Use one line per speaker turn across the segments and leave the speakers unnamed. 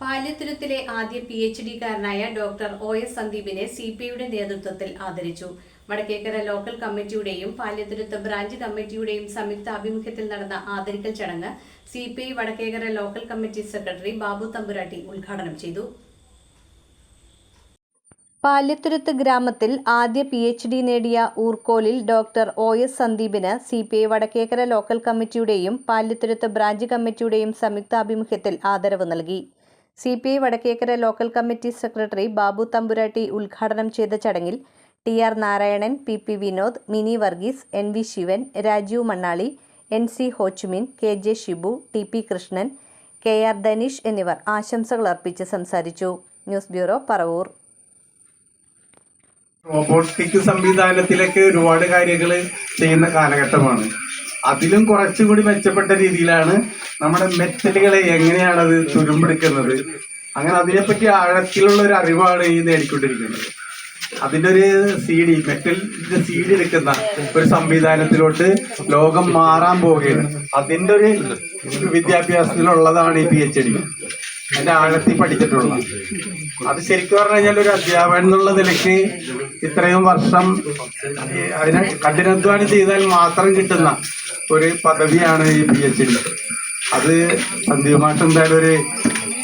പാല്യത്തുരുത്തിലെ ആദ്യ P H ഡിക്കാരനായ doctor O S സന്ദീപിനെ സി പി ഐയുടെ നേതൃത്വത്തിൽ ആദരിച്ചു. വടക്കേക്കര ലോക്കൽ കമ്മിറ്റിയുടെയും പാല്യത്തുരുത്ത് ബ്രാഞ്ച് കമ്മിറ്റിയുടെയും സംയുക്ത ആഭിമുഖ്യത്തിൽ നടന്ന ആദരിക്കൽ ചടങ്ങ് C P I Vadakkekara local committee secretary Babu Thampuratti ഉദ്ഘാടനം ചെയ്തു. പാല്യത്തുരുത്ത് ഗ്രാമത്തിൽ ആദ്യ പി എച്ച് ഡി നേടിയ ഊർക്കോലിൽ doctor O S സന്ദീപിന് C P I Vadakkekara local കമ്മിറ്റിയുടെയും Palyathuruthu branch കമ്മിറ്റിയുടെയും സംയുക്താഭിമുഖ്യത്തിൽ ആദരവ് നൽകി. C P I Vadakkekara local committee secretary Babu Thampuratti ഉദ്ഘാടനം ചെയ്ത ചടങ്ങിൽ T R Narayanan P P Vinod Mini Varghese N V Shivan Rajeev Mannali N C Ho Chi Minh K J Shibu T P Krishnan K R Dhaneesh എന്നിവർ ആശംസകൾ അർപ്പിച്ച് സംസാരിച്ചു. News bureau Paravur.
Robotic സംവിധാനത്തിലേക്ക് ഒരുപാട് കാര്യങ്ങൾ ചെയ്യുന്ന കാലഘട്ടമാണ്. അതിലും കുറച്ചുകൂടി മെച്ചപ്പെട്ട രീതിയിലാണ് നമ്മുടെ മെറ്റലുകളെ എങ്ങനെയാണ് അത് തുരുമ്പെടുക്കുന്നത് അങ്ങനെ അതിനെപ്പറ്റി ആഴത്തിലുള്ള ഒരു അറിവാണ് ഈ നേടിക്കൊണ്ടിരിക്കുന്നത്. അതിന്റെ ഒരു സി ഡി മെറ്റലിന്റെ സി ഡി എടുക്കുന്ന ഒരു സംവിധാനത്തിലോട്ട് ലോകം മാറാൻ പോവുകയാണ്. അതിന്റെ ഒരു വിദ്യാഭ്യാസത്തിലുള്ളതാണ് ഈ പി എച്ച് ഡി അതിന്റെ ആഴത്തിൽ പഠിച്ചിട്ടുള്ളത്. അത് ശരിക്കും പറഞ്ഞു കഴിഞ്ഞാൽ ഒരു അധ്യാപകൻ എന്നുള്ള നിലയ്ക്ക് ഇത്രയും വർഷം അതിനെ കഠിനാധ്വാനം ചെയ്താൽ മാത്രം കിട്ടുന്ന ഒരു പദവിയാണ് ഈ പി എച്ച് ഡി അത് സന്ദീപ് എന്തായാലും ഒരു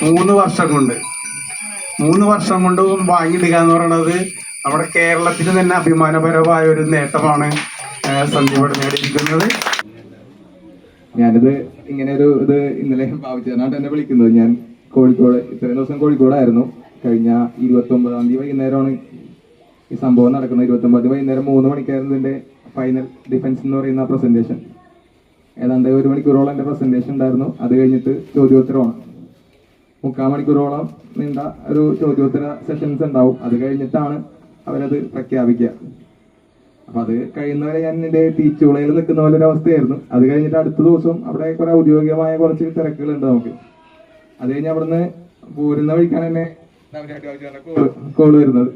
മൂന്ന് വർഷം കൊണ്ട് മൂന്ന് വർഷം കൊണ്ട് വാങ്ങിയിടുക എന്ന് പറയുന്നത് നമ്മുടെ കേരളത്തിന് തന്നെ അഭിമാനപരമായ ഒരു നേട്ടമാണ് സന്ദീപ് നേടിയിരിക്കുന്നത്.
ഞാനിത് ഇങ്ങനെ ഒരു ഇത് ഇന്നലെ ഭാവിച്ചതിനാണ് എന്നെ വിളിക്കുന്നത്. ഞാൻ കോഴിക്കോട് ഇത്രയും ദിവസം കോഴിക്കോടായിരുന്നു. കഴിഞ്ഞ ഇരുപത്തി ഒമ്പതാം തീയതി വൈകുന്നേരമാണ് ഈ സംഭവം നടക്കുന്നത്. ഇരുപത്തി ഒമ്പതാം വൈകുന്നേരം മൂന്ന് മണിക്കായിരുന്നു ഇതിന്റെ ഫൈനൽ ഡിഫൻസ് എന്ന് പറയുന്ന പ്രസന്റേഷൻ ഏതാണ്ട് ഒരു മണിക്കൂറോളം എന്റെ പ്രസന്റേഷൻ ഉണ്ടായിരുന്നു. അത് കഴിഞ്ഞിട്ട് ചോദ്യോത്തരമാണ്. മുക്കാൽ മണിക്കൂറോളം നീണ്ട ഒരു ചോദ്യോത്തര സെഷൻസ് ഉണ്ടാവും. അത് കഴിഞ്ഞിട്ടാണ് അവരത് പ്രഖ്യാപിക്കുക. അപ്പം അത് കഴിയുന്നവരെ ഞാൻ എന്റെ തീച്ചുളയിൽ നിൽക്കുന്ന പോലെ ഒരു അവസ്ഥയായിരുന്നു. അത് കഴിഞ്ഞിട്ട് അടുത്ത ദിവസം അവിടെ കുറെ ഔദ്യോഗികമായ കുറച്ച് തിരക്കുകളുണ്ട് നമുക്ക്. അത് കഴിഞ്ഞ് അവിടുന്ന് പോരുന്ന വഴിക്കാണ് എന്നെ കോൾ വരുന്നത്.